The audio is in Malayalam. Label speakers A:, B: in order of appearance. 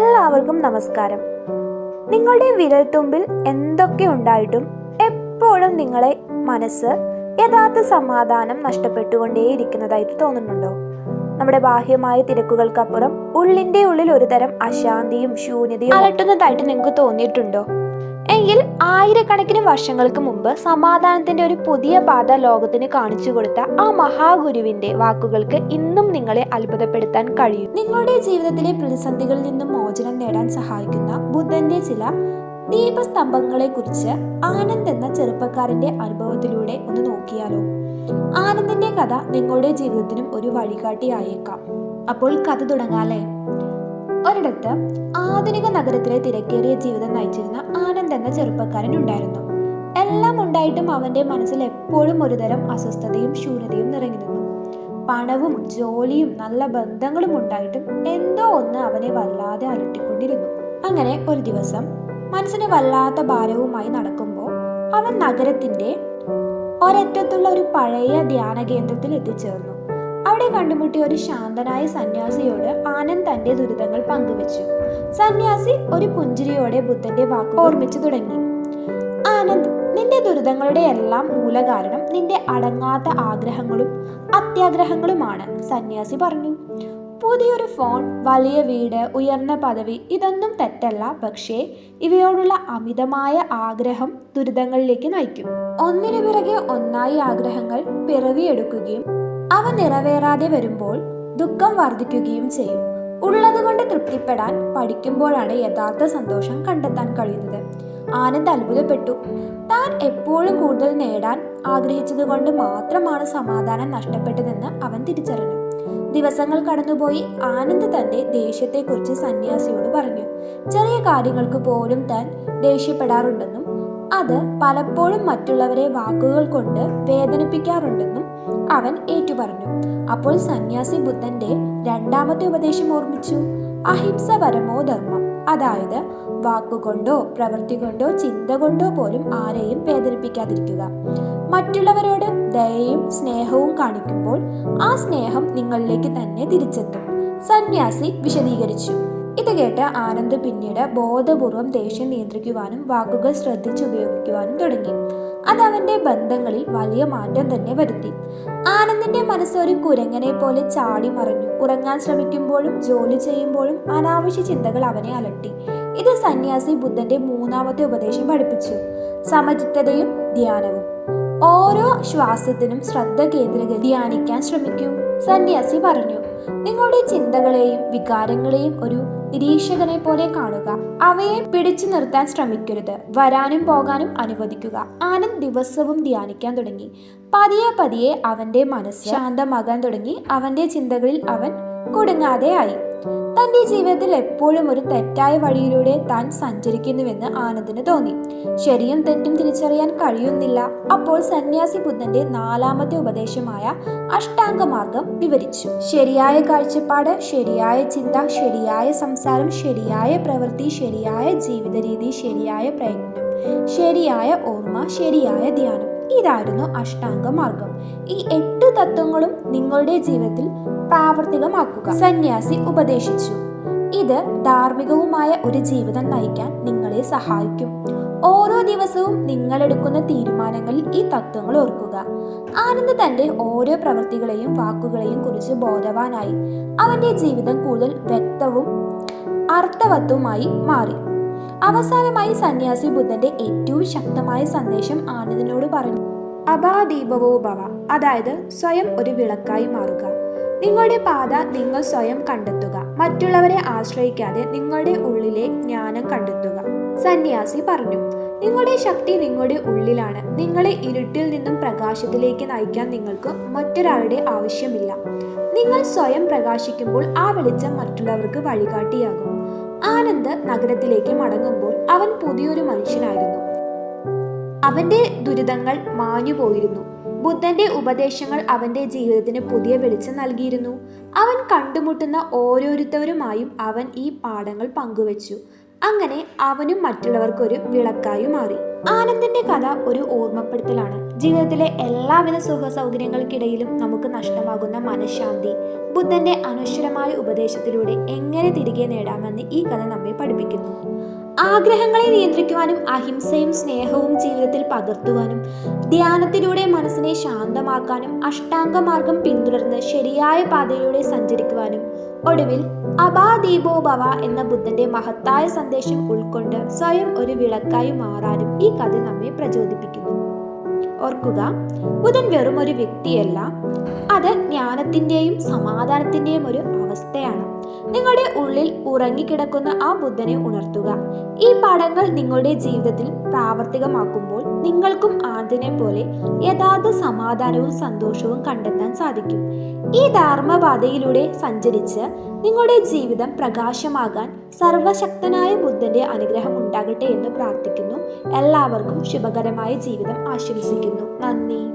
A: എല്ലാവർക്കും നമസ്കാരം. നിങ്ങളുടെ വിരൽത്തുമ്പിൽ എന്തൊക്കെ ഉണ്ടായിട്ടും എപ്പോഴും നിങ്ങളെ മനസ്സ് യഥാർത്ഥ സമാധാനം നഷ്ടപ്പെട്ടുകൊണ്ടേയിരിക്കുന്നതായിട്ട് തോന്നുന്നുണ്ടോ? നമ്മുടെ ബാഹ്യമായ തിരക്കുകൾക്കപ്പുറം ഉള്ളിന്റെ ഉള്ളിൽ ഒരുതരം അശാന്തിയും ശൂന്യതയും അലട്ടുന്നതായിട്ട് നിങ്ങൾക്ക് തോന്നിയിട്ടുണ്ടോ? എങ്കിൽ ആയിരക്കണക്കിന് വർഷങ്ങൾക്ക് മുമ്പ് സമാധാനത്തിന്റെ ഒരു പുതിയ പാത ലോകത്തിന് കാണിച്ചു കൊടുത്ത ആ മഹാഗുരുവിന്റെ വാക്കുകൾക്ക് ഇന്നും നിങ്ങളെ അത്ഭുതപ്പെടുത്താൻ കഴിയും. നിങ്ങളുടെ ജീവിതത്തിലെ പ്രതിസന്ധികളിൽ നിന്നും മോചനം നേടാൻ സഹായിക്കുന്ന ബുദ്ധന്റെ ചില ദീപസ്തംഭങ്ങളെ കുറിച്ച് ആനന്ദ് എന്ന ചെറുപ്പക്കാരന്റെ അനുഭവത്തിലൂടെ ഒന്ന് നോക്കിയാലോ? ആനന്ദിന്റെ കഥ നിങ്ങളുടെ ജീവിതത്തിനും ഒരു വഴികാട്ടിയായേക്കാം. അപ്പോൾ കഥ തുടങ്ങാല്ലേ ഒരിടത്ത് ആധുനിക നഗരത്തിലെ തിരക്കേറിയ ജീവിതം നയിച്ചിരുന്ന ആനന്ദ് എന്ന ചെറുപ്പക്കാരൻ ഉണ്ടായിരുന്നു. എല്ലാം ഉണ്ടായിട്ടും അവന്റെ മനസ്സിൽ എപ്പോഴും ഒരുതരം അസ്വസ്ഥതയും ശൂന്യതയും നിറഞ്ഞു നിന്നു. പണവും ജോലിയും നല്ല ബന്ധങ്ങളും ഉണ്ടായിട്ടും എന്തോ ഒന്ന് അവനെ വല്ലാതെ അലട്ടിക്കൊണ്ടിരുന്നു. അങ്ങനെ ഒരു ദിവസം മനസ്സിന് വല്ലാത്ത ഭാരവുമായി നടക്കുമ്പോൾ അവൻ നഗരത്തിന്റെ ഒരറ്റത്തുള്ള ഒരു പഴയ ധ്യാന കേന്ദ്രത്തിൽ എത്തിച്ചേർന്നു. അവിടെ കണ്ടുമുട്ടിയ ഒരു ശാന്തനായ സന്യാസിയോട് ആനന്ദ് തന്റെ ദുരിതങ്ങൾ പങ്കുവച്ചു. സന്യാസി ഒരു പുഞ്ചിരിയോടെ ബുദ്ധന്റെ വാക്ക് ഓർമ്മിച്ചു തുടങ്ങി. ആനന്ദ് നിന്റെ ദുരിതങ്ങളുടെ എല്ലാം മൂലകാരണം നിന്റെ അടങ്ങാത്ത ആഗ്രഹങ്ങളും അത്യാഗ്രഹങ്ങളുമാണ് സന്യാസി പറഞ്ഞു. പുതിയൊരു ഫോൺ വലിയ വീട് ഉയർന്ന പദവി ഇതൊന്നും തെറ്റല്ല പക്ഷേ ഇവയോടുള്ള അമിതമായ ആഗ്രഹം ദുരിതങ്ങളിലേക്ക് നയിക്കും. ഒന്നിനു പിറകെ ഒന്നായി ആഗ്രഹങ്ങൾ പിറവിയെടുക്കുകയും അവ നിറവേറാതെ വരുമ്പോൾ ദുഃഖം വർദ്ധിക്കുകയും ചെയ്യും. ഉള്ളതുകൊണ്ട് തൃപ്തിപ്പെടാൻ പഠിക്കുമ്പോഴാണ് യഥാർത്ഥ സന്തോഷം കണ്ടെത്താൻ കഴിയുന്നത്. ആനന്ദ് അത്ഭുതപ്പെട്ടു. താൻ എപ്പോഴും കൂടുതൽ നേടാൻ ആഗ്രഹിച്ചതുകൊണ്ട് മാത്രമാണ് സമാധാനം നഷ്ടപ്പെട്ടതെന്ന് അവൻ തിരിച്ചറിഞ്ഞു. ദിവസങ്ങൾ കടന്നുപോയി ആനന്ദ് തന്റെ ദേഷ്യത്തെക്കുറിച്ച് സന്യാസിയോട് പറഞ്ഞു. ചെറിയ കാര്യങ്ങൾക്ക് പോലും താൻ ദേഷ്യപ്പെടാറുണ്ടെന്നും അത് പലപ്പോഴും മറ്റുള്ളവരെ വാക്കുകൾ കൊണ്ട് വേദനിപ്പിക്കാറുണ്ടെന്നും അവൻ ഏറ്റുപറഞ്ഞു. അപ്പോൾ സന്യാസി ബുദ്ധന്റെ രണ്ടാമത്തെ ഉപദേശം ഓർമ്മിച്ചു. അഹിംസ പരമോ ധർമ്മം? അതായത് വാക്കുകൊണ്ടോ പ്രവൃത്തി കൊണ്ടോ ചിന്ത കൊണ്ടോ പോലും ആരെയും വേദനിപ്പിക്കാതിരിക്കുക. മറ്റുള്ളവരോട് ദയയും സ്നേഹവും കാണിക്കുമ്പോൾ ആ സ്നേഹം നിങ്ങളിലേക്ക് തന്നെ തിരിച്ചെത്തും. സന്യാസി വിശദീകരിച്ചു. ഇത് കേട്ട് ആനന്ദ് പിന്നീട് ബോധപൂർവം ദേഷ്യം നിയന്ത്രിക്കുവാനും വാക്കുകൾ ശ്രദ്ധിച്ചുപയോഗിക്കുവാനും തുടങ്ങി. അത് അവന്റെ ബന്ധങ്ങളിൽ വലിയ മാറ്റം തന്നെ വരുത്തി. ആനന്ദിന്റെ മനസ്സ് ഒരു കുരങ്ങനെ പോലെ ചാടി മറിഞ്ഞു. ഉറങ്ങാൻ ശ്രമിക്കുമ്പോഴും ജോലി ചെയ്യുമ്പോഴും അനാവശ്യ ചിന്തകൾ അവനെ അലട്ടി. ഇത് സന്യാസി ബുദ്ധന്റെ മൂന്നാമത്തെ ഉപദേശം പഠിപ്പിച്ചു. സമചിത്തതയും ധ്യാനവും. ഓരോ ശ്വാസത്തിനും ശ്രദ്ധ കേന്ദ്രീകരിച്ച് ധ്യാനിക്കാൻ ശ്രമിക്കൂ സന്യാസി പറഞ്ഞു. നിങ്ങളുടെ ചിന്തകളെയും വികാരങ്ങളെയും ഒരു നിരീക്ഷകനെ പോലെ കാണുക. അവയെ പിടിച്ചു നിർത്താൻ ശ്രമിക്കരുത്. വരാനും പോകാനും അനുവദിക്കുക. ആനന്ദ് ദിവസവും ധ്യാനിക്കാൻ തുടങ്ങി. പതിയെ പതിയെ അവന്റെ മനസ്സ് ശാന്തമാകാൻ തുടങ്ങി. അവന്റെ ചിന്തകളിൽ അവൻ കുടുങ്ങാതെ ആയി. തന്റെ ജീവിതത്തിൽ എപ്പോഴും ഒരു തെറ്റായ വഴിയിലൂടെ താൻ സഞ്ചരിക്കുന്നുവെന്ന് ആനന്ദിന് തോന്നി. ശരിയും തെറ്റും തിരിച്ചറിയാൻ കഴിയുന്നില്ല. അപ്പോൾ സന്യാസി ബുദ്ധന്റെ നാലാമത്തെ ഉപദേശമായ അഷ്ടാംഗമാർഗം വിവരിച്ചു. ശരിയായ കാഴ്ചപ്പാട് ശരിയായ ചിന്ത ശരിയായ സംസാരം ശരിയായ പ്രവൃത്തി ശരിയായ ജീവിത രീതി ശരിയായ പ്രയത്നം ശരിയായ ഓർമ്മ ശരിയായ ധ്യാനം. ഇതായിരുന്നു അഷ്ടാംഗ മാർഗം. ഈ എട്ട് തത്വങ്ങളും നിങ്ങളുടെ ജീവിതത്തിൽ പ്രാവർത്തികമാക്കുക. സന്യാസി ഉപദേശിച്ചു. ഇത് ധാർമ്മികവുമായ ഒരു ജീവിതം നയിക്കാൻ നിങ്ങളെ സഹായിക്കും. ഓരോ ദിവസവും നിങ്ങൾ എടുക്കുന്ന തീരുമാനങ്ങളിൽ ഈ തത്വങ്ങൾ ഓർക്കുക. ആനന്ദ് തന്റെ ഓരോ പ്രവൃത്തികളെയും വാക്കുകളെയും കുറിച്ച് ബോധവാനായി അവന്റെ ജീവിതം കൂടുതൽ വ്യക്തവും അർത്ഥവത്വമായി മാറി. അവസാനമായി സന്യാസി ബുദ്ധന്റെ ഏറ്റവും ശക്തമായ സന്ദേശം ആനന്ദിനോട് പറഞ്ഞു അഭാദീപവോ ഭവ അതായത് സ്വയം ഒരു വിളക്കായി മാറുക. നിങ്ങളുടെ പാത നിങ്ങൾ സ്വയം കണ്ടെത്തുക. മറ്റുള്ളവരെ ആശ്രയിക്കാതെ നിങ്ങളുടെ ഉള്ളിലെ ജ്ഞാനം കണ്ടെത്തുക. സന്യാസി പറഞ്ഞു നിങ്ങളുടെ ശക്തി നിങ്ങളുടെ ഉള്ളിലാണ്. നിങ്ങളെ ഇരുട്ടിൽ നിന്നും പ്രകാശത്തിലേക്ക് നയിക്കാൻ നിങ്ങൾക്ക് മറ്റൊരാളുടെ ആവശ്യമില്ല. നിങ്ങൾ സ്വയം പ്രകാശിക്കുമ്പോൾ ആ വെളിച്ചം മറ്റുള്ളവർക്ക് വഴികാട്ടിയാകും. ആനന്ദ് നഗരത്തിലേക്ക് മടങ്ങുമ്പോൾ അവൻ പുതിയൊരു മനുഷ്യനായിരുന്നു. അവന്റെ ദുരിതങ്ങൾ മാഞ്ഞുപോയിരുന്നു. ബുദ്ധന്റെ ഉപദേശങ്ങൾ അവന്റെ ജീവിതത്തിന് പുതിയ വെളിച്ചം നൽകിയിരുന്നു. അവൻ കണ്ടുമുട്ടുന്ന ഓരോരുത്തരുമായും അവൻ ഈ പാഠങ്ങൾ പങ്കുവച്ചു. അങ്ങനെ അവനും മറ്റുള്ളവർക്കൊരു വിളക്കായി മാറി. ആനന്ദിന്റെ കഥ ഒരു ഓർമ്മപ്പെടുത്തലാണ്. ജീവിതത്തിലെ എല്ലാവിധ സുഖ സൗകര്യങ്ങൾക്കിടയിലും നമുക്ക് നഷ്ടമാകുന്ന മനഃശാന്തി. ബുദ്ധന്റെ അനശ്വരമായ ഉപദേശത്തിലൂടെ എങ്ങനെ തിരികെ നേടാമെന്ന് ഈ കഥ നമ്മെ പഠിപ്പിക്കുന്നു. ആഗ്രഹങ്ങളെ നിയന്ത്രിക്കുവാനും അഹിംസയും സ്നേഹവും ജീവിതത്തിൽ പകർത്തുവാനും ധ്യാനത്തിലൂടെ മനസ്സിനെ ശാന്തമാക്കാനും അഷ്ടാംഗമാർഗം പിന്തുടർന്ന് ശരിയായ പാതയിലൂടെ സഞ്ചരിക്കുവാനും ഒടുവിൽ അബാദീപോ ഭവ എന്ന ബുദ്ധന്റെ മഹത്തായ സന്ദേശം ഉൾക്കൊണ്ട് സ്വയം ഒരു വിളക്കായി മാറാനും ഈ കഥ നമ്മെ പ്രചോദിപ്പിക്കുന്നു. ഓർക്കുക ബുധൻ വെറും ഒരു വ്യക്തിയല്ല. അത് ജ്ഞാനത്തിന്റെയും സമാധാനത്തിന്റെയും ഒരു അവസ്ഥയാണ്. നിങ്ങളുടെ ഉള്ളിൽ ഉറങ്ങിക്കിടക്കുന്ന ആ ബുദ്ധനെ ഉണർത്തുക. ഈ പാഠങ്ങൾ നിങ്ങളുടെ ജീവിതത്തിൽ പ്രാവർത്തികമാക്കുമ്പോൾ നിങ്ങൾക്കും ആദ്യനെ പോലെ യഥാർത്ഥ സമാധാനവും സന്തോഷവും കണ്ടെത്താൻ സാധിക്കും. ഈ ധർമ്മപാതയിലൂടെ സഞ്ചരിച്ച് നിങ്ങളുടെ ജീവിതം പ്രകാശമാകാൻ സർവശക്തനായ ബുദ്ധന്റെ അനുഗ്രഹം ഉണ്ടാകട്ടെ എന്ന് പ്രാർത്ഥിക്കുന്നു. എല്ലാവർക്കും ശുഭകരമായ ജീവിതം ആശംസിക്കുന്നു. നന്ദി.